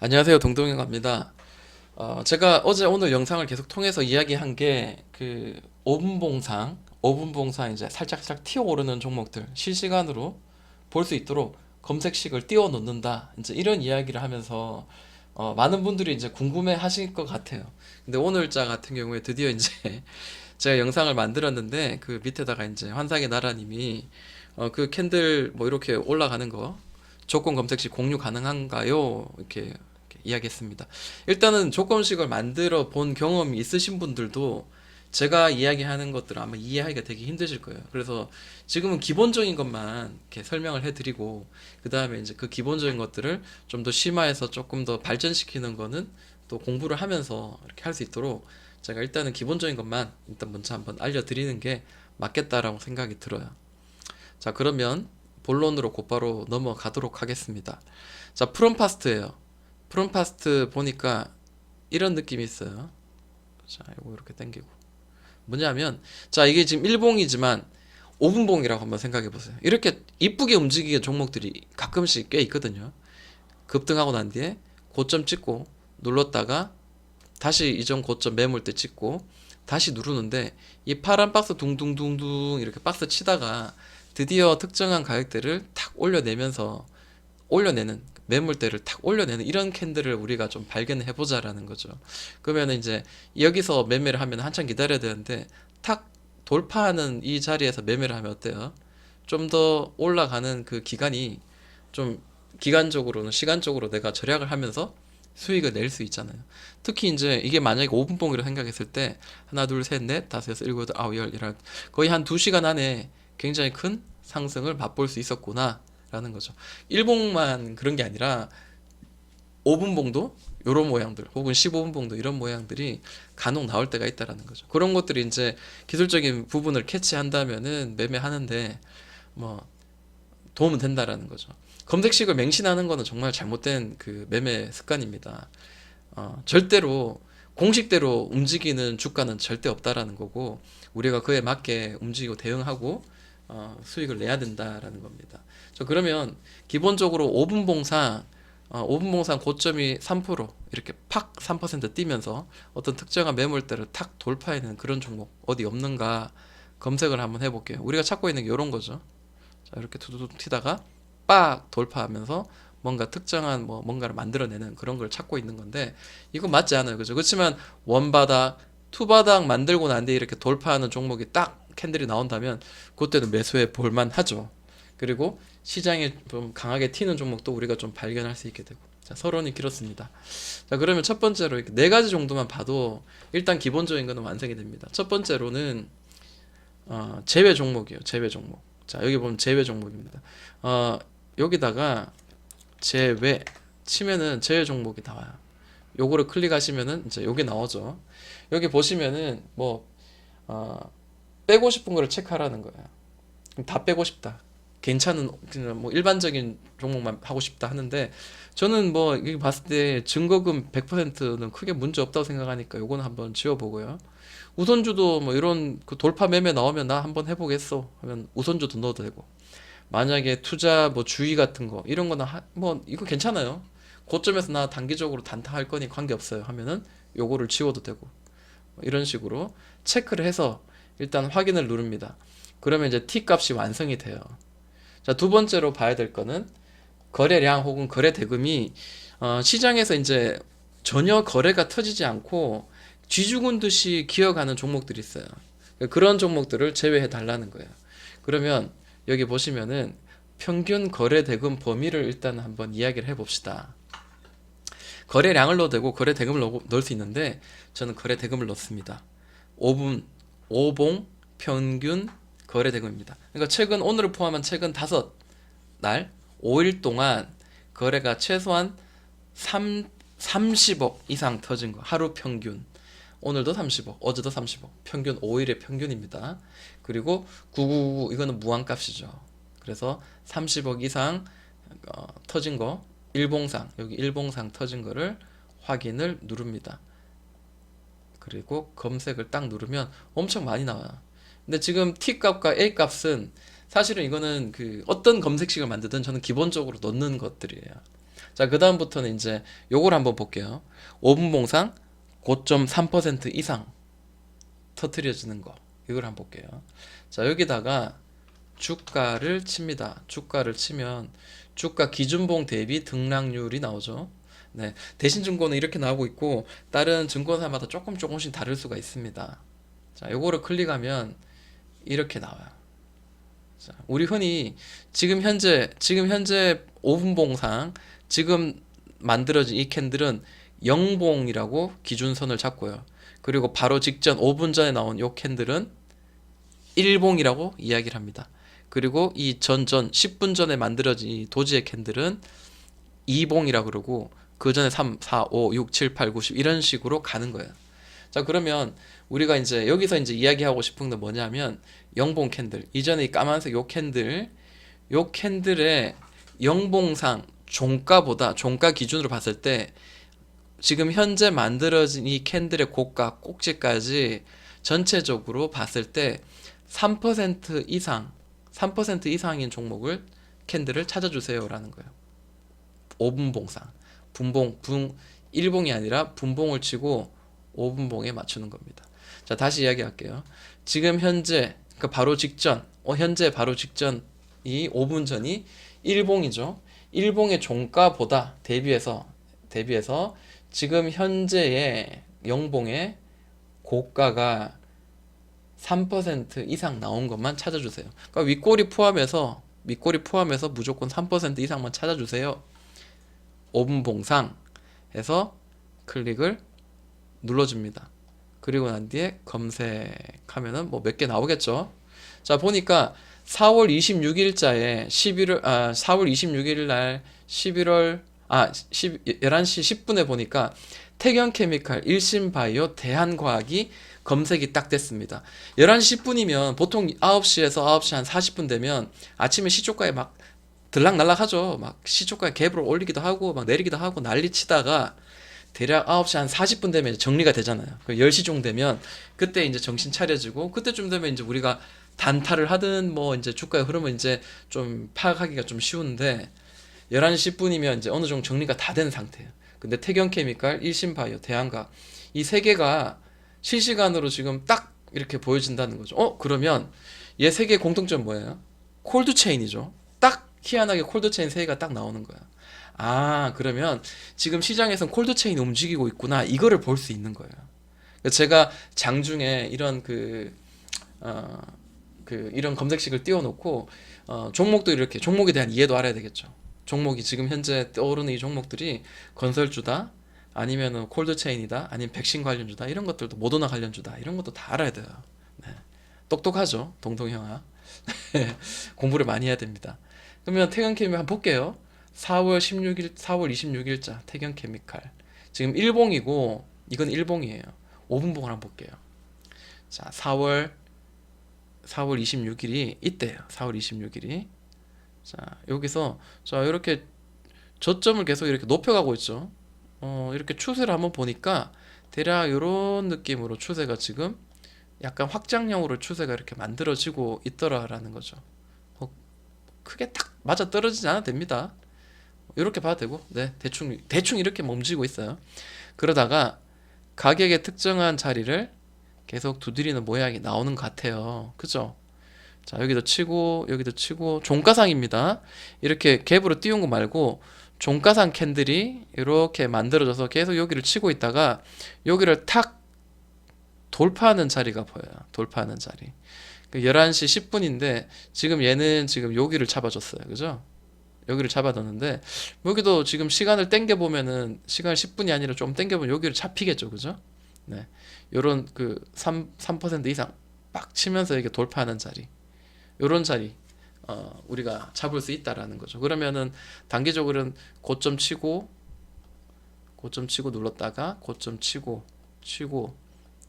안녕하세요. 동동영입니다. 어, 제가 어제 오늘 영상을 계속 통해서 이야기한 게 그 5분 봉상, 5분 봉상 이제 살짝 살짝 튀어 오르는 종목들 실시간으로 볼 수 있도록 검색식을 띄워 놓는다. 이제 이런 이야기를 하면서 어, 많은 분들이 이제 궁금해 하실 것 같아요. 근데 오늘자 같은 경우에 드디어 이제 제가 영상을 만들었는데 그 밑에다가 이제 환상의 나라님이 어, 그 캔들 뭐 이렇게 올라가는 거 조건 검색식 공유 가능한가요? 이렇게, 이야기했습니다. 일단은 조건식을 만들어 본 경험이 있으신 분들도 제가 이야기하는 것들을 아마 이해하기가 되게 힘드실 거예요. 그래서 지금은 기본적인 것만 이렇게 설명을 해드리고 그 다음에 이제 그 기본적인 것들을 좀 더 심화해서 조금 더 발전시키는 거는 또 공부를 하면서 이렇게 할 수 있도록 제가 일단은 기본적인 것만 일단 먼저 한번 알려드리는 게 맞겠다라고 생각이 들어요. 자, 그러면 본론으로 곧바로 넘어가도록 하겠습니다. 자, 프롬 파스트예요. 프롬파스트 보니까 이런 느낌이 있어요. 자, 이거 이렇게 당기고. 뭐냐면, 자, 이게 지금 1봉이지만 5분봉이라고 한번 생각해 보세요. 이렇게 이쁘게 움직이는 종목들이 가끔씩 꽤 있거든요. 급등하고 난 뒤에 고점 찍고 눌렀다가 다시 이전 고점 매물 때 찍고 다시 누르는데 이 파란 박스 둥둥둥둥 이렇게 박스 치다가 드디어 특정한 가격대를 탁 올려내면서 올려내는 매물대를 탁 올려내는 이런 캔들을 우리가 좀 발견해 보자라는 거죠. 그러면 이제 여기서 매매를 하면 한참 기다려야 되는데 탁 돌파하는 이 자리에서 매매를 하면 어때요? 좀 더 올라가는 그 기간이 좀 기간적으로는 시간적으로 내가 절약을 하면서 수익을 낼 수 있잖아요. 특히 이제 이게 만약에 5분 봉이라고 생각했을 때 하나 둘 셋 넷 다섯 여섯 일곱 여덟 아홉 열 이런 거의 한 2시간 안에 굉장히 큰 상승을 맛볼 수 있었구나 라는 거죠. 일봉만 그런 게 아니라 5분 봉도 이런 모양들 혹은 15분 봉도 이런 모양들이 간혹 나올 때가 있다라는 거죠. 그런 것들이 이제 기술적인 부분을 캐치한다면은 매매하는데 뭐 도움은 된다라는 거죠. 검색식을 맹신하는 거는 정말 잘못된 그 매매 습관입니다. 어, 절대로 공식대로 움직이는 주가는 절대 없다라는 거고 우리가 그에 맞게 움직이고 대응하고 어, 수익을 내야 된다라는 겁니다. 저 그러면 기본적으로 5분 봉상 어, 5분 봉상 고점이 3% 이렇게 팍 3% 뛰면서 어떤 특정한 매물대를 탁 돌파해내는 그런 종목 어디 없는가 검색을 한번 해볼게요. 우리가 찾고 있는 게 이런 거죠. 자, 이렇게 투두둑 튀다가 빡 돌파하면서 뭔가 특정한 뭐 뭔가를 만들어내는 그런 걸 찾고 있는 건데 이건 맞지 않아요. 그죠? 그렇지만 원바닥, 투바닥 만들고 난 뒤에 이렇게 돌파하는 종목이 딱 캔들이 나온다면 그때는 매수해 볼만 하죠. 그리고 시장에 좀 강하게 튀는 종목도 우리가 좀 발견할 수 있게 되고. 자, 서론이 길었습니다. 자, 그러면 첫 번째로 이렇게 네 가지 정도만 봐도 일단 기본적인 거는 완성이 됩니다. 첫 번째로는 어, 제외 종목이에요. 제외 종목. 자, 여기 보면 제외 종목입니다. 어, 여기다가 제외 치면은 제외 종목이 나와요. 요거를 클릭하시면은 이제 요게 나오죠. 여기 보시면은 뭐 어, 빼고 싶은 거를 체크하라는 거예요. 그럼 다 빼고 싶다. 괜찮은 그냥 뭐 일반적인 종목만 하고 싶다 하는데 저는 뭐 여기 봤을 때 증거금 100%는 크게 문제 없다고 생각하니까 요거는 한번 지워보고요. 우선주도 뭐 이런 그 돌파 매매 나오면 나 한번 해보겠어 하면 우선주도 넣어도 되고 만약에 투자 뭐 주의 같은 거 이런 거는 하, 뭐 이거 괜찮아요. 고점에서 나 단기적으로 단타할 거니 관계없어요 하면은 요거를 지워도 되고 뭐 이런 식으로 체크를 해서 일단 확인을 누릅니다. 그러면 이제 T 값이 완성이 돼요. 자, 두 번째로 봐야 될 거는 거래량 혹은 거래 대금이 어, 시장에서 이제 전혀 거래가 터지지 않고 쥐죽은 듯이 기어가는 종목들이 있어요. 그런 종목들을 제외해 달라는 거예요. 그러면 여기 보시면은 평균 거래 대금 범위를 일단 한번 이야기를 해 봅시다. 거래량을 넣어도 되고 거래 대금을 넣- 넣을 수 있는데 저는 거래 대금을 넣습니다. 5분 5봉 평균 거래 대금입니다. 그러니까 최근 오늘을 포함한 최근 다섯 날 5일 동안 거래가 최소한 3 30억 이상 터진 거 하루 평균 오늘도 30억 어제도 30억 평균 5일의 평균입니다. 그리고 999 이거는 무한값이죠. 그래서 30억 이상 어, 터진 거 일봉상 여기 일봉상 터진 거를 확인을 누릅니다. 그리고 검색을 딱 누르면 엄청 많이 나와요. 근데 지금 T 값과 A 값은 사실은 이거는 그 어떤 검색식을 만드든 저는 기본적으로 넣는 것들이에요. 자, 그다음부터는 이제 요걸 한번 볼게요. 5분 봉상 고점 3% 이상 터트려지는 거. 이걸 한번 볼게요. 자, 여기다가 주가를 칩니다. 주가를 치면 주가 기준봉 대비 등락률이 나오죠. 네. 대신 증권은 이렇게 나오고 있고 다른 증권사마다 조금 조금씩 다를 수가 있습니다. 자, 요거를 클릭하면 이렇게 나와요. 자, 우리 흔히 지금 현재 지금 현재 5분 봉상 지금 만들어진 이 캔들은 영봉이라고 기준선을 잡고요. 그리고 바로 직전 5분 전에 나온 요 캔들은 일봉이라고 이야기를 합니다. 그리고 이 전전 10분 전에 만들어진 이 도지의 캔들은 이봉이라 그러고 그 전에 3, 4, 5, 6, 7, 8, 9, 10 이런 식으로 가는 거예요. 자, 그러면 우리가 이제 여기서 이제 이야기하고 싶은 건 뭐냐면 영봉 캔들. 이전에 이 까만색 요 캔들 요 캔들의 영봉상 종가보다 종가 기준으로 봤을 때 지금 현재 만들어진 이 캔들의 고가 꼭지까지 전체적으로 봤을 때 3% 이상 3% 이상인 종목을 캔들을 찾아주세요라는 거예요. 5분 봉상. 분봉 분 1봉이 아니라 분봉을 치고 5분봉에 맞추는 겁니다. 자, 다시 이야기할게요. 지금 현재 그러니까 바로 직전 어, 현재 바로 직전 이 5분 전이 1봉이죠. 1봉의 종가보다 대비해서 대비해서 지금 현재의 영봉의 고가가 3% 이상 나온 것만 찾아주세요. 그러니까 윗꼬리 포함해서 윗꼬리 포함해서 무조건 3% 이상만 찾아주세요. 5분 봉상 해서 클릭을 눌러줍니다. 그리고 난 뒤에 검색하면은 뭐 몇 개 나오겠죠. 자 보니까 4월 26일자에 11월 아 4월 26일 날 11월 아 10, 11시 10분에 보니까 태경 케미칼, 일신바이오, 대한과학이 검색이 딱 됐습니다. 11시 10분이면 보통 9시에서 9시 한 40분 되면 아침에 시초가에 막 들락날락 하죠. 막 시초가에 갭을 올리기도 하고 막 내리기도 하고 난리 치다가 대략 9시 한 40분 되면 정리가 되잖아요. 그 10시 정도 되면 그때 이제 정신 차려지고 그때쯤 되면 이제 우리가 단타를 하든 뭐 이제 주가의 흐름을 이제 좀 파악하기가 좀 쉬운데 11시 10분이면 이제 어느 정도 정리가 다 된 상태예요. 근데 태경케미칼, 일신바이오, 대한가 이 세 개가 실시간으로 지금 딱 이렇게 보여진다는 거죠. 어 그러면 얘 세 개의 공통점 뭐예요? 콜드 체인이죠. 딱 희한하게 콜드 체인 세 개가 딱 나오는 거야. 아 그러면 지금 시장에선 콜드 체인이 움직이고 있구나 이거를 볼 수 있는 거예요. 그러니까 제가 장중에 이런 그 어, 그 이런 검색식을 띄워놓고 어, 종목도 이렇게 종목에 대한 이해도 알아야 되겠죠. 종목이 지금 현재 떠오르는 이 종목들이 건설주다 아니면은 콜드체인이다 아니면 백신 관련주다 이런 것들도 모더나 관련주다 이런 것도 다 알아야 돼요. 네. 똑똑하죠 동동형아 공부를 많이 해야 됩니다. 그러면 태경 케미 한번 볼게요. 4월 16일 4월 26일자 태경 케미칼 지금 일봉이고 이건 일봉이에요. 5분봉을 한번 볼게요. 자 4월 4월 26일이 이때요. 4월 26일이 자 여기서 자 이렇게 저점을 계속 이렇게 높여가고 있죠. 어 이렇게 추세를 한번 보니까 대략 이런 느낌으로 추세가 지금 약간 확장형으로 추세가 이렇게 만들어지고 있더라라는 거죠. 어, 크게 딱 맞아 떨어지지 않아도 됩니다. 이렇게 봐도 되고, 네 대충 대충 이렇게 멈지고 있어요. 그러다가 가격의 특정한 자리를 계속 두드리는 모양이 나오는 것 같아요. 그죠? 자, 여기도 치고, 여기도 치고, 종가상입니다. 이렇게 갭으로 띄운 거 말고, 종가상 캔들이 이렇게 만들어져서 계속 여기를 치고 있다가, 여기를 탁 돌파하는 자리가 보여요. 돌파하는 자리. 그 11시 10분인데, 지금 얘는 지금 여기를 잡아줬어요. 그죠? 여기를 잡아뒀는데, 여기도 지금 시간을 땡겨 보면은, 시간 10분이 아니라 좀 땡겨 보면 여기를 잡히겠죠. 그죠? 네. 요런 그 3, 3% 이상 빡 치면서 이게 돌파하는 자리. 요런 자리 어, 우리가 잡을 수 있다라는 거죠. 그러면은 단기적으로는 고점 치고 고점 치고 눌렀다가 고점 치고 치고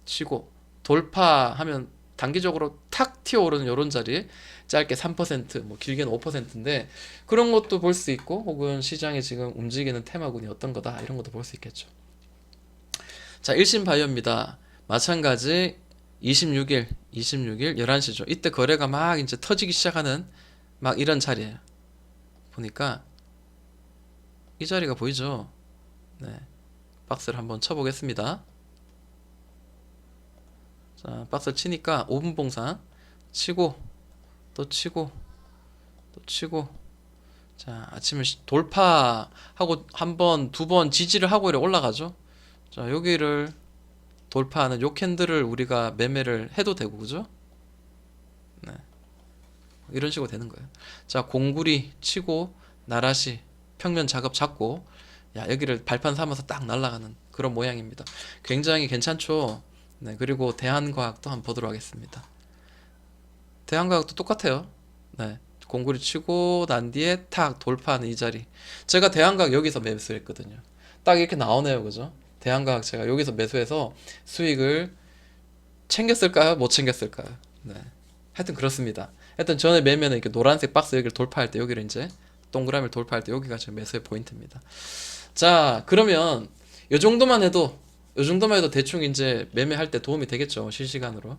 치고 돌파하면 단기적으로 탁 튀어오르는 요런 자리 짧게 3%뭐 길게는 5%인데 그런 것도 볼 수 있고 혹은 시장에 지금 움직이는 테마군이 어떤 거다 이런 것도 볼 수 있겠죠. 자, 일신 바이오입니다. 마찬가지 26일, 26일 11시죠. 이때 거래가 막 이제 터지기 시작하는 막 이런 자리예요. 보니까 이 자리가 보이죠? 네. 박스를 한번 쳐보겠습니다. 자, 박스를 치니까 5분 봉상 치고 또 치고 또 치고 자, 아침에 시- 돌파하고 한 번, 두 번 지지를 하고 이렇게 올라가죠. 자, 여기를 돌파하는 요 캔들을 우리가 매매를 해도 되고 그죠? 네. 이런 식으로 되는 거예요. 자, 공구리 치고 나라시 평면 작업 잡고 야, 여기를 발판 삼아서 딱 날아가는 그런 모양입니다. 굉장히 괜찮죠? 네, 그리고 대한과학도 한번 보도록 하겠습니다. 대한과학도 똑같아요. 네. 공구리 치고 난 뒤에 탁 돌파하는 이 자리. 제가 대한과학 여기서 매수했거든요. 딱 이렇게 나오네요. 그죠? 대한과학 제가 여기서 매수해서 수익을 챙겼을까요? 못 챙겼을까요? 네. 하여튼 그렇습니다. 하여튼 전에 매매는 이렇게 노란색 박스 여기를 돌파할 때 여기를 이제 동그라미를 돌파할 때 여기가 지금 매수의 포인트입니다. 자, 그러면 요 정도만 해도 요 정도만 해도 대충 이제 매매할 때 도움이 되겠죠. 실시간으로.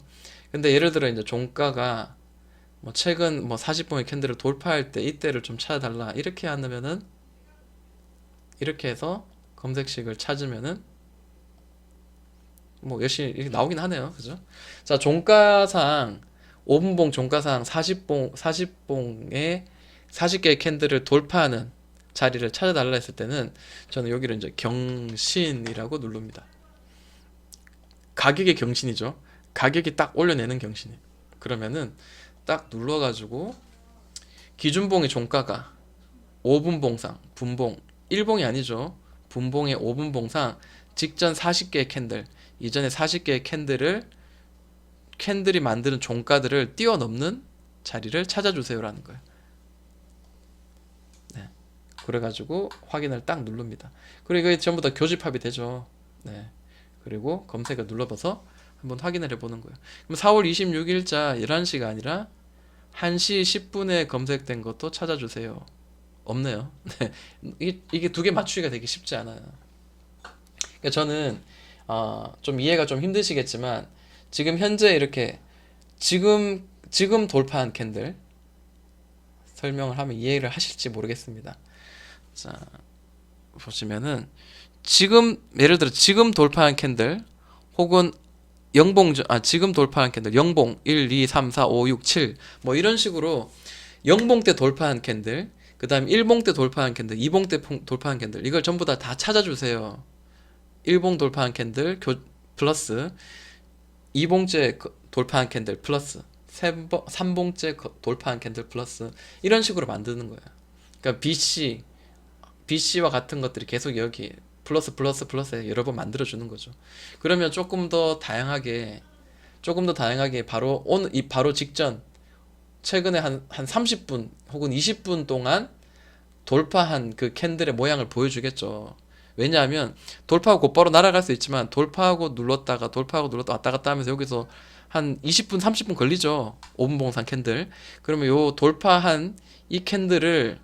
근데 예를 들어 이제 종가가 뭐 최근 뭐 40분의 캔들을 돌파할 때 이때를 좀 찾아달라 이렇게 하면은 이렇게 해서 검색식을 찾으면은 뭐 열심히 이렇게 나오긴 하네요 그죠 자 종가상 5분봉 종가상 40봉 40봉에 40개의 캔들을 돌파하는 자리를 찾아달라 했을 때는 저는 여기를 이제 경신이라고 누릅니다 가격의 경신이죠 가격이 딱 올려내는 경신이 그러면은 딱 눌러가지고 기준봉의 종가가 5분 봉상, 분봉, 1봉이 아니죠. 분봉의 5분 봉상 직전 40개의 캔들, 이전에 40개의 캔들을 캔들이 만드는 종가들을 뛰어넘는 자리를 찾아주세요라는 거예요. 네. 그래가지고 확인을 딱 누릅니다. 그리고 이게 전부 다 교집합이 되죠. 네. 그리고 검색을 눌러봐서 한번 확인을 해보는 거예요. 그럼 4월 26일자 11시가 아니라 1시 10분에 검색된 것도 찾아주세요. 없네요. 네. 이게, 두 개 맞추기가 되게 쉽지 않아요. 그러니까 저는 어, 좀 이해가 좀 힘드시겠지만 지금 현재 이렇게 지금 지금 돌파한 캔들 설명을 하면 이해를 하실지 모르겠습니다. 자 보시면은 지금 예를 들어 지금 돌파한 캔들 혹은 영봉 전- 아 지금 돌파한 캔들 영봉 1, 2, 3, 4, 5, 6, 7 뭐 이런 식으로 영봉 때 돌파한 캔들 그다음 1봉 때 돌파한 캔들 2봉 때 퐁- 돌파한 캔들 이걸 전부 다 다 찾아주세요. 1봉 돌파한 캔들 교, 플러스 2봉째 거- 돌파한 캔들 플러스 3봉, 3봉째 거- 돌파한 캔들 플러스 이런 식으로 만드는 거예요. 그러니까 BC BC와 같은 것들이 계속 여기 플러스 플러스 플러스 여러 번 만들어 주는 거죠. 그러면 조금 더 다양하게 조금 더 다양하게 바로 오늘 이 바로 직전 최근에 한한 30분 혹은 20분 동안 돌파한 그 캔들의 모양을 보여주겠죠. 왜냐하면 돌파하고 곧바로 날아갈 수 있지만 돌파하고 눌렀다가 돌파하고 눌렀다 왔다 갔다 하면서 여기서 한 20분 30분 걸리죠. 5분 봉산 캔들. 그러면 요 돌파한 이 캔들을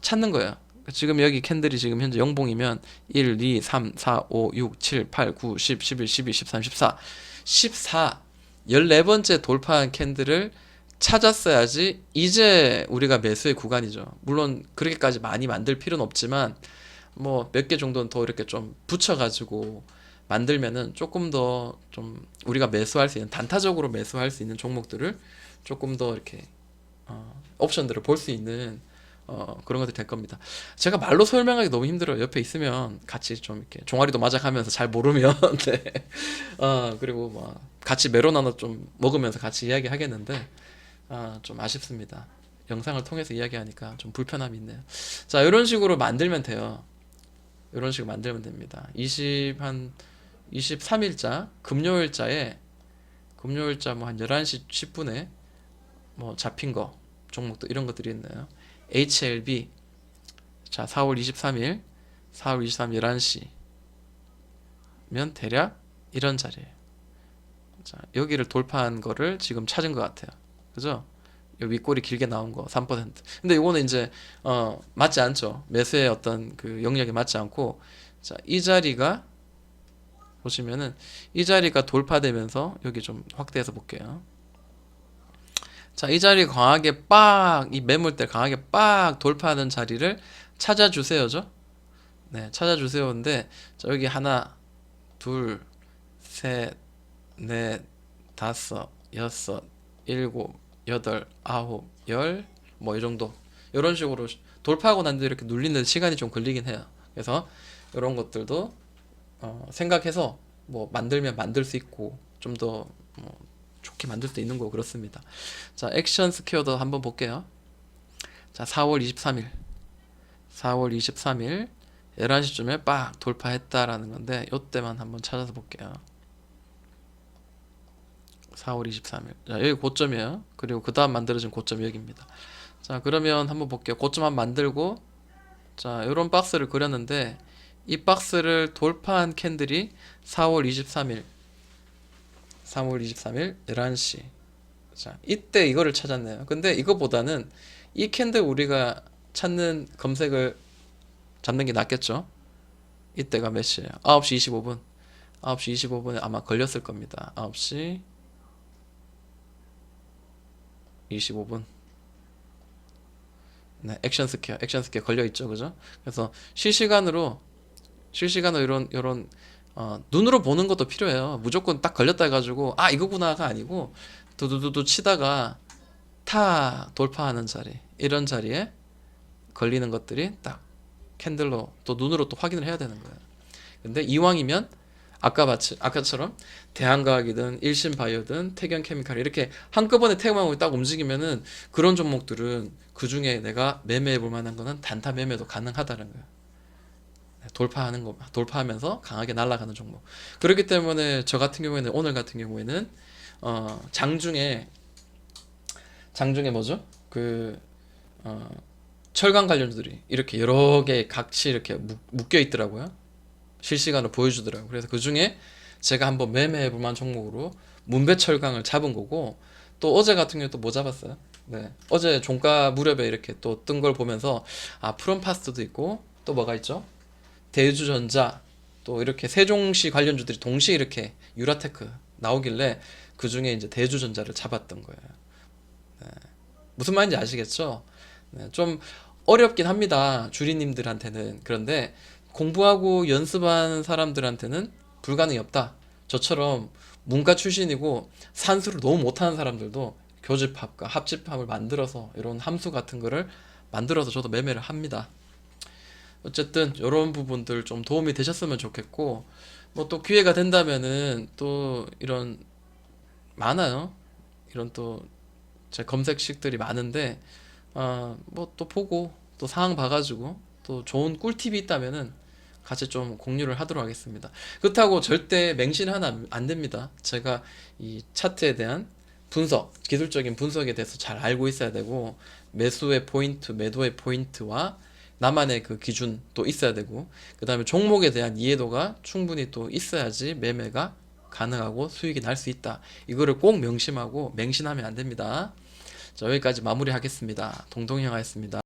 찾는 거예요. 지금 여기 캔들이 지금 현재 0봉이면 1, 2, 3, 4, 5, 6, 7, 8, 9, 10, 11, 12, 13, 14 14 14번째 돌파한 캔들을 찾았어야지 이제 우리가 매수의 구간이죠. 물론 그렇게까지 많이 만들 필요는 없지만 뭐 몇 개 정도는 더 이렇게 좀 붙여가지고 만들면은 조금 더 좀 우리가 매수할 수 있는 단타적으로 매수할 수 있는 종목들을 조금 더 이렇게 어, 옵션들을 볼 수 있는 어, 그런 것들이 될 겁니다. 제가 말로 설명하기 너무 힘들어요. 옆에 있으면 같이 좀 이렇게 종아리도 맞아가면서 잘 모르면 네. 어, 그리고 뭐 같이 메로나나 좀 먹으면서 같이 이야기 하겠는데 아, 좀 아쉽습니다. 영상을 통해서 이야기하니까 좀 불편함이 있네요. 자, 이런 식으로 만들면 돼요. 이런 식으로 만들면 됩니다. 20 한 23일자 금요일자에 금요일자 뭐 한 11시 10분에 뭐 잡힌 거 종목도 이런 것들이 있네요. HLB 자 4월 23일 4월 23일 11시면 대략 이런 자리예요. 자 여기를 돌파한 거를 지금 찾은 것 같아요. 그죠? 요 윗골이 길게 나온 거 3%. 근데 이거는 이제 어 맞지 않죠. 매수의 어떤 그 영역에 맞지 않고 자 이 자리가 보시면은 이 자리가 돌파되면서 여기 좀 확대해서 볼게요. 자, 이 자리 강하게 빡, 이 매물대 강하게 빡 돌파하는 자리를 찾아주세요죠. 네, 찾아주세요. 근데 자, 여기 하나, 둘, 셋, 넷, 다섯, 여섯, 일곱, 여덟, 아홉, 열, 뭐 이 정도. 이런 식으로 돌파하고 난 뒤에 이렇게 눌리는 시간이 좀 걸리긴 해요. 그래서 이런 것들도 어, 생각해서 뭐 만들면 만들 수 있고 좀더 뭐 좋게 만들 수 있는 거 그렇습니다. 자, 액션 스퀘어도 한번 볼게요. 자, 4월 23일. 4월 23일 11시쯤에 빡 돌파했다라는 건데 요때만 한번 찾아서 볼게요. 4월 23일. 자, 여기 고점이에요. 그리고 그 다음 만들어진 고점이 여기입니다. 자, 그러면 한번 볼게요. 고점 한번 만들고 자, 요런 박스를 그렸는데 이 박스를 돌파한 캔들이 4월 23일 3월 23일 11시. 자 이때 이거를 찾았네요. 근데 이거보다는 이 캔들 우리가 찾는 검색을 잡는 게 낫겠죠? 이때가 몇 시예요? 9시 25분. 9시 25분에 아마 걸렸을 겁니다. 9시 25분. 네 액션 스퀘어 액션 스퀘어 걸려 있죠. 그죠? 그래서 실시간으로 실시간으로 이런 이런 어, 눈으로 보는 것도 필요해요. 무조건 딱 걸렸다 해가지고 아 이거구나가 아니고 두두두두 치다가 타 돌파하는 자리 이런 자리에 걸리는 것들이 딱 캔들로 또 눈으로 또 확인을 해야 되는 거예요. 근데 이왕이면 아까 마치 아까처럼 대한과학이든 일신바이오든 태경케미칼 이렇게 한꺼번에 태경하고 딱 움직이면은 그런 종목들은 그 중에 내가 매매해 볼 만한 거는 단타 매매도 가능하다는 거예요. 돌파하는 거 돌파하면서 강하게 날아가는 종목. 그렇기 때문에 저 같은 경우에는 오늘 같은 경우에는 어 장중에 장중에 뭐죠? 그 어, 철강 관련주들이 이렇게 여러 개 같이 이렇게 묶- 묶여 있더라고요. 실시간으로 보여주더라고요. 그래서 그 중에 제가 한번 매매해 볼 만한 종목으로 문배철강을 잡은 거고 또 어제 같은 경우 또뭐 잡았어요? 네. 어제 종가 무렵에 이렇게 또 뜬 걸 보면서 아 프롬파스트도 있고 또 뭐가 있죠 대주전자 또 이렇게 세종시 관련주들이 동시에 이렇게 유라테크 나오길래 그 중에 이제 대주전자를 잡았던 거예요. 네. 무슨 말인지 아시겠죠? 네, 좀 어렵긴 합니다. 주리님들한테는. 그런데 공부하고 연습한 사람들한테는 불가능이 없다. 저처럼 문과 출신이고 산수를 너무 못하는 사람들도 교집합과 합집합을 만들어서 이런 함수 같은 거를 만들어서 저도 매매를 합니다. 어쨌든 이런 부분들 좀 도움이 되셨으면 좋겠고 뭐 또 기회가 된다면은 또 이런 많아요. 이런 또 제 검색식들이 많은데 아뭐 또 보고 또 상황 봐가지고 또 좋은 꿀팁이 있다면은 같이 좀 공유를 하도록 하겠습니다. 그렇다고 절대 맹신 하나 안 됩니다. 제가 이 차트에 대한 분석, 기술적인 분석에 대해서 잘 알고 있어야 되고 매수의 포인트, 매도의 포인트와 나만의 그 기준 또 있어야 되고 그 다음에 종목에 대한 이해도가 충분히 또 있어야지 매매가 가능하고 수익이 날 수 있다. 이거를 꼭 명심하고 맹신하면 안 됩니다. 자, 여기까지 마무리하겠습니다. 동동형 하였습니다.